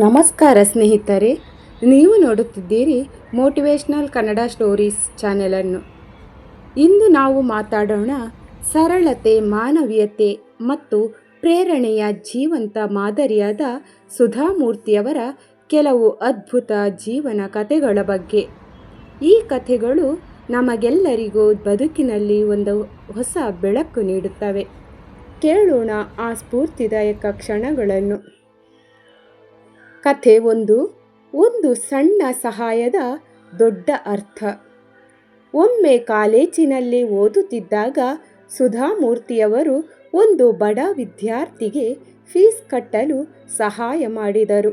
ನಮಸ್ಕಾರ ಸ್ನೇಹಿತರೆ, ನೀವು ನೋಡುತ್ತಿದ್ದೀರಿ ಮೋಟಿವೇಶ್ನಲ್ ಕನ್ನಡ ಸ್ಟೋರೀಸ್ ಚಾನೆಲನ್ನು ಇಂದು ನಾವು ಮಾತಾಡೋಣ ಸರಳತೆ, ಮಾನವೀಯತೆ ಮತ್ತು ಪ್ರೇರಣೆಯ ಜೀವಂತ ಮಾದರಿಯಾದ ಸುಧಾಮೂರ್ತಿಯವರ ಕೆಲವು ಅದ್ಭುತ ಜೀವನ ಕಥೆಗಳ ಬಗ್ಗೆ. ಈ ಕಥೆಗಳು ನಮಗೆಲ್ಲರಿಗೂ ಬದುಕಿನಲ್ಲಿ ಒಂದು ಹೊಸ ಬೆಳಕು ನೀಡುತ್ತವೆ. ಕೇಳೋಣ ಆ ಸ್ಫೂರ್ತಿದಾಯಕ ಕ್ಷಣಗಳನ್ನು. ಕಥೆ ಒಂದು ಒಂದು ಸಣ್ಣ ಸಹಾಯದ ದೊಡ್ಡ ಅರ್ಥ. ಒಮ್ಮೆ ಕಾಲೇಜಿನಲ್ಲಿ ಓದುತ್ತಿದ್ದಾಗ ಸುಧಾಮೂರ್ತಿಯವರು ಒಂದು ಬಡ ವಿದ್ಯಾರ್ಥಿಗೆ ಫೀಸ್ ಕಟ್ಟಲು ಸಹಾಯ ಮಾಡಿದರು.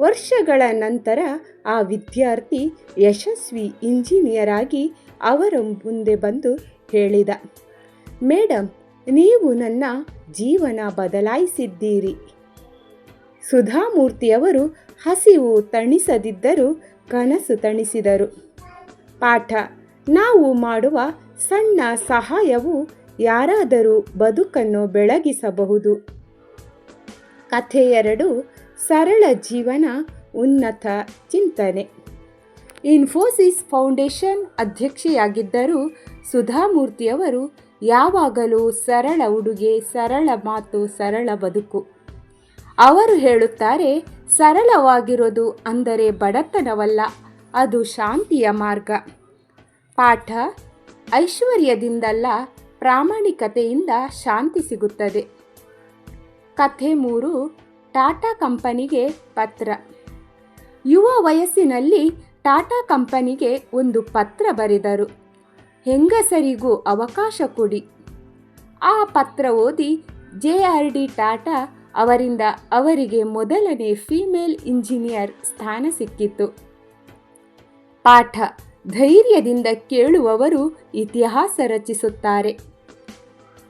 ವರ್ಷಗಳ ನಂತರ ಆ ವಿದ್ಯಾರ್ಥಿ ಯಶಸ್ವಿ ಇಂಜಿನಿಯರ್ ಆಗಿ ಅವರ ಮುಂದೆ ಬಂದು ಹೇಳಿದ ಮೇಡಮ್ ನೀವು ನನ್ನ ಜೀವನ ಬದಲಾಯಿಸಿದ್ದೀರಿ. ಸುಧಾಮೂರ್ತಿಯವರು ಹಸಿವು ತಣಿಸದಿದ್ದರೂ ಕನಸು ತಣಿಸಿದರು. ಪಾಠ, ನಾವು ಮಾಡುವ ಸಣ್ಣ ಸಹಾಯವು ಯಾರಾದರೂ ಬದುಕನ್ನು ಬೆಳಗಿಸಬಹುದು. ಕಥೆ ಸರಳ ಜೀವನ ಉನ್ನತ ಚಿಂತನೆ. ಇನ್ಫೋಸಿಸ್ ಫೌಂಡೇಶನ್ ಅಧ್ಯಕ್ಷೆಯಾಗಿದ್ದರೂ ಸುಧಾಮೂರ್ತಿಯವರು ಯಾವಾಗಲೂ ಸರಳ ಉಡುಗೆ, ಸರಳ ಮಾತು, ಸರಳ ಬದುಕು. ಅವರು ಹೇಳುತ್ತಾರೆ, ಸರಳವಾಗಿರೋದು ಅಂದರೆ ಬಡತನವಲ್ಲ, ಅದು ಶಾಂತಿಯ ಮಾರ್ಗ. ಪಾಠ ಐಶ್ವರ್ಯದಿಂದಲ್ಲ, ಪ್ರಾಮಾಣಿಕತೆಯಿಂದ ಶಾಂತಿ ಸಿಗುತ್ತದೆ. ಕಥೆ ಮೂರು, ಟಾಟಾ ಕಂಪನಿಗೆ ಪತ್ರ. ಯುವ ವಯಸ್ಸಿನಲ್ಲಿ ಟಾಟಾ ಕಂಪನಿಗೆ ಒಂದು ಪತ್ರ ಬರೆದರು. ಹೆಂಗಸರಿಗೂ ಅವಕಾಶ ಕೊಡಿ. ಆ ಪತ್ರ ಓದಿ ಜೆ ಆರ್ ಡಿ ಟಾಟಾ ಅವರಿಂದ ಅವರಿಗೆ ಮೊದಲನೇ ಫೀಮೇಲ್ ಇಂಜಿನಿಯರ್ ಸ್ಥಾನ ಸಿಕ್ಕಿತ್ತು. ಪಾಠ ಧೈರ್ಯದಿಂದ ಕೇಳುವವರು ಇತಿಹಾಸ ರಚಿಸುತ್ತಾರೆ.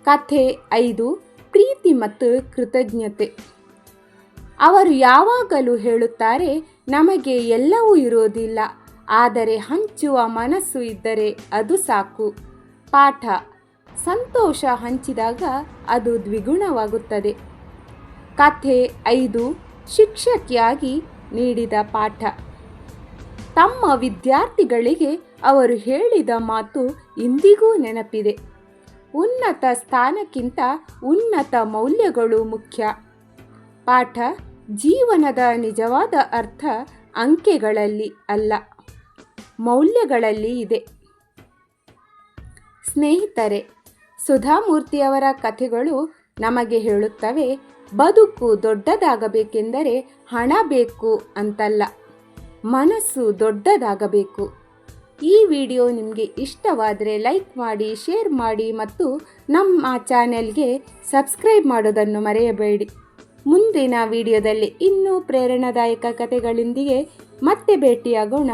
ಕಥೆ ಐದು, ಪ್ರೀತಿ ಮತ್ತು ಕೃತಜ್ಞತೆ. ಅವರು ಯಾವಾಗಲೂ ಹೇಳುತ್ತಾರೆ, ನಮಗೆ ಎಲ್ಲವೂ ಇರೋದಿಲ್ಲ, ಆದರೆ ಹಂಚುವ ಮನಸ್ಸು ಇದ್ದರೆ ಅದು ಸಾಕು. ಪಾಠ, ಸಂತೋಷ ಹಂಚಿದಾಗ ಅದು ದ್ವಿಗುಣವಾಗುತ್ತದೆ. ಕಥೆ ಐದು ಶಿಕ್ಷಕಿಯಾಗಿ ನೀಡಿದ ಪಾಠ. ತಮ್ಮ ವಿದ್ಯಾರ್ಥಿಗಳಿಗೆ ಅವರು ಹೇಳಿದ ಮಾತು ಇಂದಿಗೂ ನೆನಪಿದೆ. ಉನ್ನತ ಸ್ಥಾನಕ್ಕಿಂತ ಉನ್ನತ ಮೌಲ್ಯಗಳು ಮುಖ್ಯ. ಪಾಠ ಜೀವನದ ನಿಜವಾದ ಅರ್ಥ ಅಂಕೆಗಳಲ್ಲಿ ಅಲ್ಲ, ಮೌಲ್ಯಗಳಲ್ಲಿ ಇದೆ. ಸ್ನೇಹಿತರೆ, ಸುಧಾಮೂರ್ತಿಯವರ ಕಥೆಗಳು ನಮಗೆ ಹೇಳುತ್ತವೆ, ಬದುಕು ದೊಡ್ಡದಾಗಬೇಕೆಂದರೆ ಹಣ ಬೇಕು ಅಂತಲ್ಲ, ಮನಸ್ಸು ದೊಡ್ಡದಾಗಬೇಕು. ಈ ವಿಡಿಯೋ ನಿಮಗೆ ಇಷ್ಟವಾದರೆ ಲೈಕ್ ಮಾಡಿ, ಶೇರ್ ಮಾಡಿ ಮತ್ತು ನಮ್ಮ ಚಾನೆಲ್ಗೆ ಸಬ್ಸ್ಕ್ರೈಬ್ ಮಾಡೋದನ್ನು ಮರೆಯಬೇಡಿ. ಮುಂದಿನ ವಿಡಿಯೋದಲ್ಲಿ ಇನ್ನೂ ಪ್ರೇರಣಾದಾಯಕ ಕಥೆಗಳೊಂದಿಗೆ ಮತ್ತೆ ಭೇಟಿಯಾಗೋಣ.